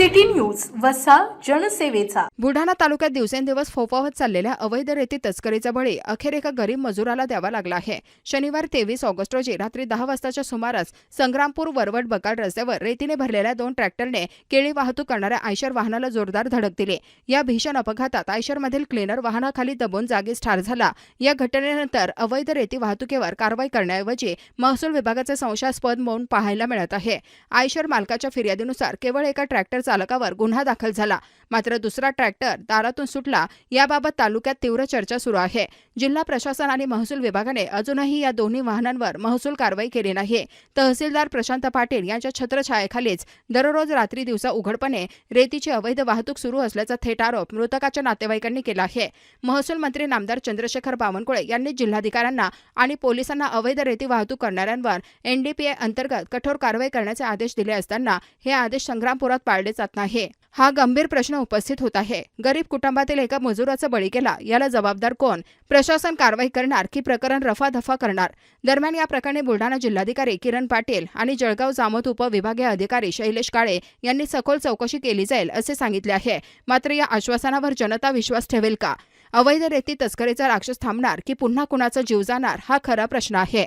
City news वसा जनसेवेचा. बुलढाणा तालुक्यात दिवसेंदिवस फोफावत चाललेल्या अवैध रेती तस्करीचा बळी अखेर एका गरीब मजुराला द्यावा लागला आहे. शनिवार तेवीस ऑगस्ट रोजी रात्री दहा वाजताच्या सुमारास संग्रामपूर वरवट बकाल रस्त्यावर रेतीने भरलेल्या दोन ट्रॅक्टरने केळी वाहतूक करणाऱ्या आयशर वाहनाला जोरदार धडक दिली. या भीषण अपघातात आयशरमधील क्लिनर वाहनाखाली दबून जागीच ठार झाला. या घटनेनंतर अवैध रेती वाहतुकीवर कारवाई करण्याऐवजी महसूल विभागाचे संशयास्पद मौन पाहायला मिळत आहे. आयशर मालकाच्या फिर्यादीनुसार केवळ एका ट्रॅक्टरचा चालकावर गुन्हा दाखल झाला. मात्र दुसरा ट्रॅक्टर दारातून सुटला. याबाबत तालुक्यात तीव्र चर्चा सुरू आहे. जिल्हा प्रशासन आणि महसूल विभागाने अजूनही या दोन्ही वाहनांवर महसूल कारवाई केली नाही. तहसीलदार प्रशांत पाटील यांच्या छत्रछायेखालीच दररोज रात्री दिवसा उघडपणे रेतीची अवैध वाहतूक सुरू असल्याचा थेट आरोप मृतकाच्या नातेवाईकांनी केला आहे. महसूल मंत्री नामदार चंद्रशेखर बावनकुळे यांनी जिल्हाधिकाऱ्यांना आणि पोलिसांना अवैध रेती वाहतूक करणाऱ्यांवर एनडीपीए अंतर्गत कठोर कारवाई करण्याचे आदेश दिले असताना हे आदेश संग्रामपुरात पाळले जात नाही. हा गंभीर प्रश्न उपस्थित होत आहे. गरीब कुटुंबातील एका मजुराचा बळी गेला याला जबाबदार कोण? प्रशासन कारवाई करणार की प्रकरण रफादफा करणार? दरम्यान या प्रकरणी बुलढाणा जिल्हाधिकारी किरण पाटील आणि जळगाव जामोद उपविभागीय अधिकारी शैलेश काळे यांनी सखोल चौकशी केली जाईल असे सांगितले आहे. मात्र या आश्वासनावर जनता विश्वास ठेवेल का? अवैध रेती तस्करीचा राक्षस थांबणार की पुन्हा कुणाचा जीव जाणार हा खरा प्रश्न आहे.